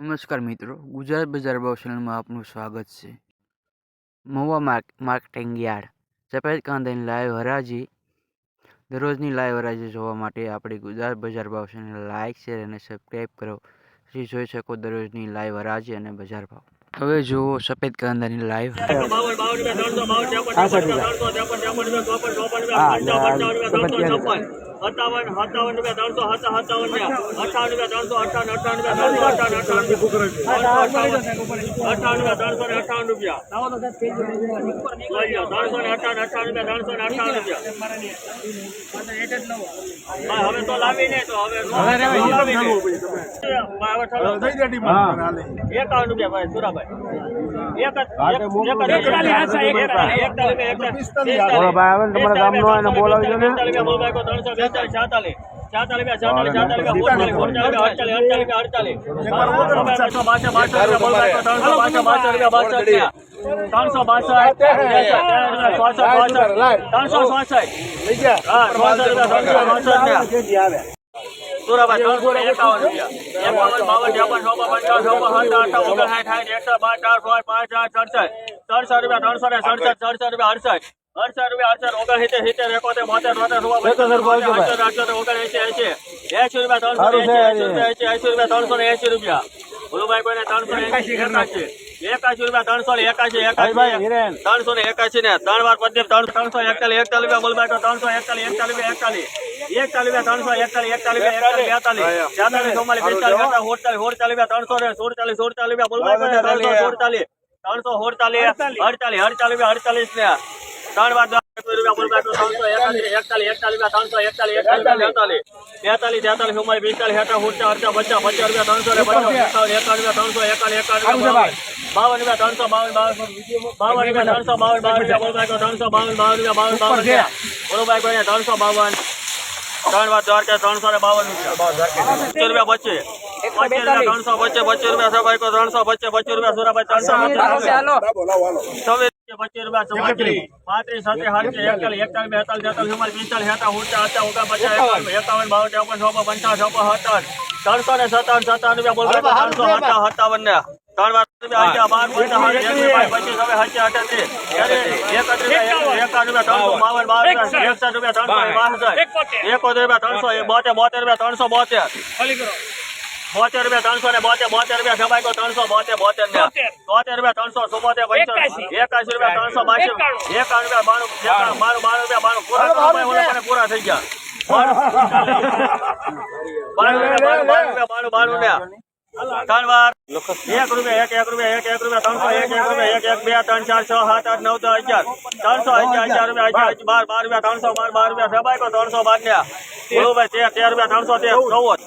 નમસ્કાર મિત્રો ગુજરાત બજાર ભાવ ચેનલમાં આપનું સ્વાગત છે મહુવા માર્ક માર્કેટિંગ યાર્ડ સફેદ કાંદાની લાઈવ હરાજી દરરોજની લાઈવ હરાજી જોવા માટે આપણી ગુજરાત બજાર ભાવ ચેનલ લાઇક શેર અને સબસ્ક્રાઈબ કરો જેથી જોઈ શકો દરરોજની લાઈવ હરાજી અને બજાર ભાવ હવે જુઓ સફેદ કાંદાની લાઈવ બાવન સત્તાવન સત્તાવન રૂપિયા ત્રણસો સત્તા સત્તાવન રૂપિયા. અઠાવન. રૂપિયા ત્રણસો અઠાવન અઠાવન રૂપિયા ત્રણસો અઠાવન અઠાવન અઠાવન. રૂપિયા ત્રણસો ને અઠાવન રૂપિયા. ત્રણસો ને અઠાવન અઠાવન રૂપિયા ત્રણસો ને અઠાવન રૂપિયા. હવે તો લાવી નહીં તો હવે ત્રણસો બાસઠ. ત્રણસો ત્રણસો ત્રણસો ત્રણસો ત્રણસો. સુરાભાઈ ત્રણસો ને એકાવન રૂપિયા. એકાવન બાવન ત્રેપન ચોપન પંચાવન છપ્પન સત્તા અઠા ઓગણસાઠ સાઠ એકસો બાર ચાર પાંચ પાંચ આઠ સડસઠ. સડસઠ રૂપિયા ત્રણસો ને સડસઠ સડસઠ રૂપિયા અડસઠ. અડસઠ રૂપિયા અડસઠ ઓગણસિત્તેર સિત્તેર એકોતેર બોતેર તોતેર અડસઠ અડસઠ ઓગણએંસી એંસી એંસી રૂપિયા ત્રણસો એંસી રૂપિયા ત્રણસો ને એંસી રૂપિયા. ભોલુભાઈ કોઈને ત્રણસો એંસી એકાશી એકાશી રૂપિયા ત્રણસો ને ત્રણસો ને એકાશી ને. ત્રણ વાર પંદર ત્રણ ત્રણસો એકતાલીસ એકતાલીસ રૂપિયા બોલભાઈ ત્રણસો એકતાલીસ એકતાલીસ એકતાલીસ. એકતાલીસ ત્રણસો એકતાલીસ એકતાલીસ એકતાલીસ બેતાલીસ. છેતાલીસ ચોમાલીસ પિસ્તાલીસ અડતાલીસ સોળતાલીસ ત્રણસો ને રૂપિયા બોલભાઈ તો ત્રણસો સોળચાલીસ ત્રણસો સોળચાલીસ અડતાલીસ અડતાલીસ અડતાલીસ ને. ત્રણ વાર બાવન. રૂપિયા ત્રણસો બાવન બાવન. રૂપિયા ત્રણસો બાવન બાવન રૂપિયા ત્રણસો બાવન બાવન રૂપિયા બાવન બાવન રૂપિયા. બોલભાઈ ત્રણસો બાવન. ત્રણ વાર દ્વારકા ત્રણસો ને બાવન રૂપિયા. બચે રૂપિયા પચીસ પચીસ રૂપિયા ત્રણસો પચીસ પચીસ રૂપિયા સભાઈ ત્રણસો પચીસ પચીસ રૂપિયા સુરાભાઈ ત્રણસો પાંત્રીસ સત્રીસ સાડત્રીસ એકતાલીસ એકતાલીસ બેતાલીસ તેતાલીસ ચુમ્માલીસ પિસ્તાલીસ હેઠા ઊંચા હતા ઓગણ પચાસ એકાવન. બાવન ચોપન પંચાવન ત્રણસો ને સત્તાવન સત્તાવન રૂપિયા બોલભાઈ ત્રણસો સત્તાવન સત્તાવન ને. ત્રણ વાર રૂપિયા બાર પંદર પચીસ હવે હજી અઠત્રીસ એકાવન. રૂપિયા ત્રણસો બાવન બાવન. એકસઠ. રૂપિયા ત્રણસો બાસઠ એકોતેર. રૂપિયા ત્રણસો બોતેર બોતેર રૂપિયા ત્રણસો બોતેર. બોતેર રૂપિયા ત્રણસો ને બોતેર બોતેર રૂપિયા સભાઈ કો ત્રણસો બોતેર બોતેર ને. બોતેર. રૂપિયા ત્રણસો ચુમ્મોતેર પંચાસી એકાશી. રૂપિયા ત્રણસો બાસી. એકાવન રૂપિયા બાણું મારું બાણું બાણું રૂપિયા બાણું. પૂરા પૂરા થઈ ગયા. એક રૂપિયા એક એક રૂપિયા એક એક રૂપિયા ત્રણસો એક એક રૂપિયા એક એક બે ત્રણ ચાર છ સાત આઠ નવ દસ અગિયાર. ત્રણસો અગિયાર અગિયાર રૂપિયા બાર બાર રૂપિયા ત્રણસો બાર બાર રૂપિયા સબાઈ કો ત્રણસો બાર ને. બોલો ભાઈ તેર તેર રૂપિયા ત્રણસો તેર ચૌદ.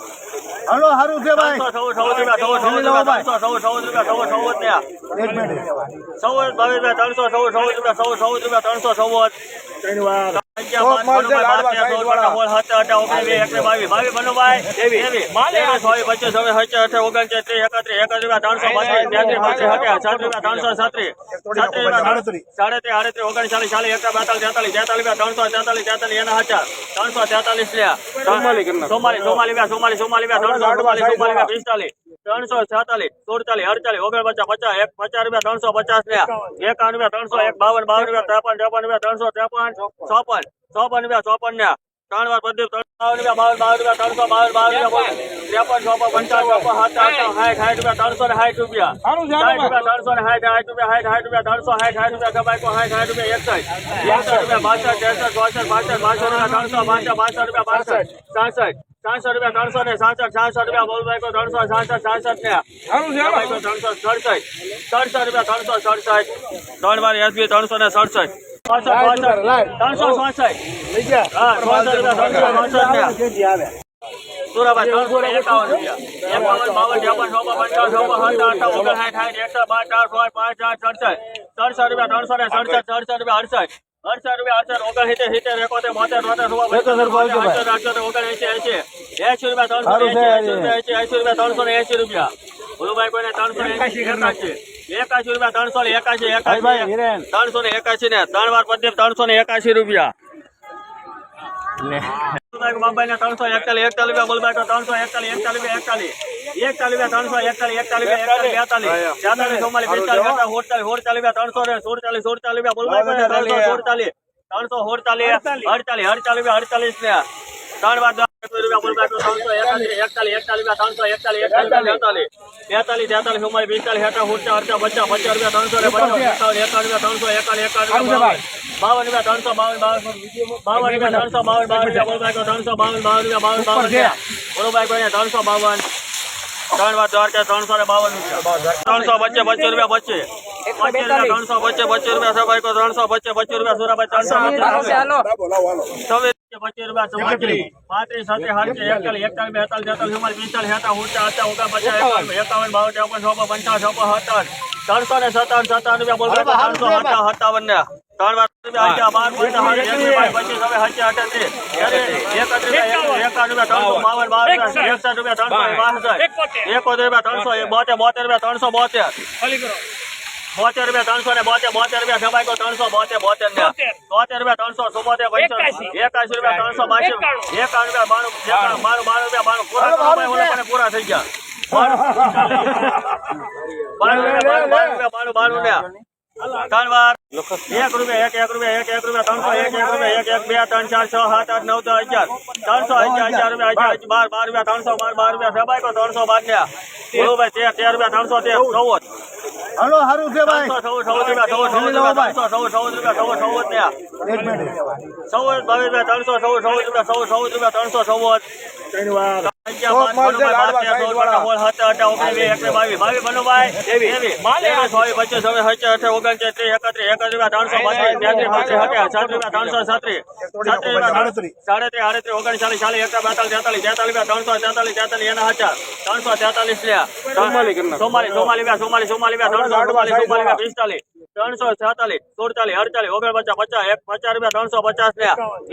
હાલો સારું છે ભાઈ ત્રણસો ચૌદ ચૌદ રૂપિયા સૌ ત્રણસો ચૌદ ચૌદ સૌ સૌ રૂપિયા ત્રણસો ચૌદ ત્રણ વાર પચીસ ત્રણસો છેતાલીસ સુડતાલીસ અડતાલીસ ઓગણ પચાસ એક પચાસ રૂપિયા ત્રણસો પચાસ રૂપિયા એકાવન રૂપિયા ત્રણસો એક બાવન બાવન રૂપિયા ત્રેપન ત્રેપન રૂપિયા ત્રણસો ત્રેપન. ચોપન. ચોપન. રૂપિયા ચોપન ને ત્રણ વાર પ્રદીપ ત્રણ બાવન રૂપિયા બાવન બાવન રૂપિયા ત્રણસો બાવન બાવન રૂપિયા ત્રેપન ચોપન પંચાવન ચોપન સાત સાઠ સાઠ રૂપિયા ત્રણસો ને સાઠ રૂપિયા. સાઠ રૂપિયા ત્રણસો ને સાઠ સાઠ રૂપિયા સાઠ સાઠ રૂપિયા ત્રણસો સાઠ સાઠ રૂપિયા સબાઈ કો સાઠ સાઠ રૂપિયા એકસઠ. એકસઠ રૂપિયા બાસઠ ત્રેસઠ ચોસઠ બાસઠ બાસઠ રૂપિયા ત્રણસો બાસઠ બાસઠ રૂપિયા બાસઠ. સાસઠ. સાસઠ રૂપિયા ત્રણસો ને સાસઠ સાસઠ રૂપિયા બોલભાઈ કો ત્રણસો સાસઠ સાસઠ ને સબાઈ કો ત્રણસો સડસઠ. સડસઠ રૂપિયા ત્રણસો સડસઠ. ત્રણ વાર એસબી ત્રણસો ને સડસઠ. ત્રણસો ચોસઠ રૂપિયા સુરાભાઈ ત્રણસો ને એકાવન રૂપિયા. એકાવન બાવન ત્રેપન ચોપન પંચાવન છપ્પન સત્તર અઠાવન ઓગણસાઠ સાઠ એકસો બાર ચાર પાંચ પાંચ આઠ સડસઠ. સડસઠ રૂપિયા ત્રણસો ને સડસઠ સડસઠ રૂપિયા અડસઠ. અડસઠ રૂપિયા અડસઠ ઓગણસિત્તેર સિત્તેર એકોતેર બોતેર તોતેર અડસઠ અડસઠ ઓગણએંસી એંસી એંસી રૂપિયા ત્રણસો એસી રૂપિયા એંસી રૂપિયા ત્રણસો ને એંસી રૂપિયા. કોઈને ત્રણસો એકાશી એકાશી રૂપિયા ત્રણસો ને એકાશી એકાશી ત્રણસો ને એકાશી ને ત્રણ વાર પદ્ય ત્રણસો ને એકાશી રૂપિયા. બોલબાઈ બાબાઈ ત્રણસો એકતાલીસ એકતાલીસ રૂપિયા બોલબાઈ ત્રણસો એકતાલીસ એકતાલીસ એકતાલીસ. એકતાલીસ બે ત્રણસો એકતાલીસ એકતાલીસ બે એકતાલીસ બેતાલીસ. તેતાલીસ ચુમ્માલીસ પિસ્તાલીસ છેતાલીસ સુડતાલીસ સુડતાલીસ બે ત્રણસો ને સુડતાલીસ સુડતાલીસ બે બોલવા ત્રણસો સુડતાલીસ ત્રણસો સુડતાલીસ અડતાલીસ. અડતાલીસ બે અડતાલીસ ને. ત્રણ વાર બાવન ત્રણસો બાવન બાવન બાવન રૂપિયા ત્રણસો બાવન બાવન ત્રણસો બાવન બાવન રૂપિયા ત્રણસો બાવન ત્રણ વચ્ચે પચીસ રૂપિયા પચીસ ત્રણસો બચ્ચે પચીસ રૂપિયા સભાઈ ત્રણસો બચ્ચે પચીસ રૂપિયા સુરાભાઈ ત્રણસો ત્રણસો ને સત્તાવન સત્તાવન રૂપિયા સત્તાવન ને. ત્રણ રૂપિયા બાર બાવીસ પચીસ હવે હત્યા અઠત્રીસ એકોતેર. રૂપિયા ત્રણસો બોતેર બોતેર રૂપિયા ત્રણસો બોતેર. બોતેર રૂપિયા ત્રણસો ને બોતેર બોતેર રૂપિયા સભાઈ કો ત્રણસો બોતેર બોતેર ને. બોતેર. રૂપિયા ત્રણસો સુબોતેર પંચોતેર. એકાશી. રૂપિયા ત્રણસો બાસી એકાવન રૂપિયા બાણું એકાવન બાણું બાણું રૂપિયા બાણું. પૂરા પૂરા થઈ ગયા. એક રૂપિયા એક એક રૂપિયા એક એક રૂપિયા ત્રણસો એક એક રૂપિયા એક એક બે ત્રણ ચાર છ સાત આઠ નવ દસ અગિયાર. ત્રણસો અગિયાર અગિયાર રૂપિયા બાર બાર રૂપિયા ત્રણસો બાર બાર રૂપિયા સબાઈ ત્રણસો બાર ને. બોલો ભાઈ તેર તેર રૂપિયા ત્રણસો તેર ચૌદ. હાલો સારું છે ભાઈ સૌ એક મિનિટ ચૌદ બાવીસ ત્રણસો સૌ ચૌદ રૂપિયા સૌ ચૌદ રૂપિયા ત્રણસો ચૌદ ત્રણસો તેતાલીસ તેતાલીસ રૂપિયા ત્રણસો તેતાલીસ તેતાલીસ એના હજાર. ત્રણસો તેતાલીસ લે ચોમાલીસ ચોમાલીસ રૂપિયા ચોમાલીસ ચોમાલીસ રૂપિયા ત્રણસો ચુમ્માલીસ ચુમ્માલીસ રૂપિયા પિસ્તાલીસ. ત્રણસો છેતાલીસ સુડતાલીસ અડતાલીસ ઓગણ પચાસ એક પચાસ રૂપિયા ત્રણસો પચાસ ને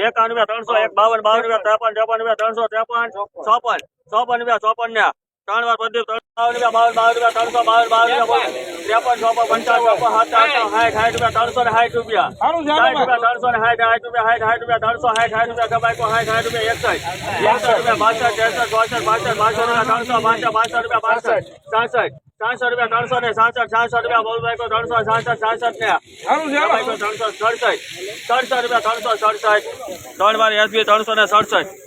એકાવન રૂપિયા ત્રણસો એક બાવન બાવન રૂપિયા ત્રેપન ત્રેપન રૂપિયા ત્રણસો ત્રેપન ચોપન ચોપન રૂપિયા ચોપન ને ત્રણ વાર પ્રદીપ બાવન રૂપિયા બાવન બાવન રૂપિયા ત્રણસો બાવન બાવન રૂપિયા ત્રેપન ચોપન પંચાવન ચોપન સાત સાઠ સાઠ રૂપિયા ત્રણસો ને સાઠ રૂપિયા. સાઠ રૂપિયા ત્રણસો ને સાઠ સાઠ રૂપિયા સાઠ સાઠ રૂપિયા ત્રણસો સાઠ સાઠ રૂપિયા સબાઈ કો સાઠ સાઠ રૂપિયા એકસઠ. એકસઠ રૂપિયા બાસઠ ત્રેસઠ ચોસઠ બાસઠ બાસઠ રૂપિયા ત્રણસો બાસઠ બાસઠ રૂપિયા બાસઠ સાસઠ. સાસઠ રૂપિયા ત્રણસો ને સાસઠ સાસઠ રૂપિયા બોલભાઈ કો ત્રણસો સાસઠ સાસઠ ને. ત્રણસો સડસઠ. સડસઠ રૂપિયા ત્રણસો સડસઠ. ત્રણ વાર એસબી ત્રણસો ને સડસઠ.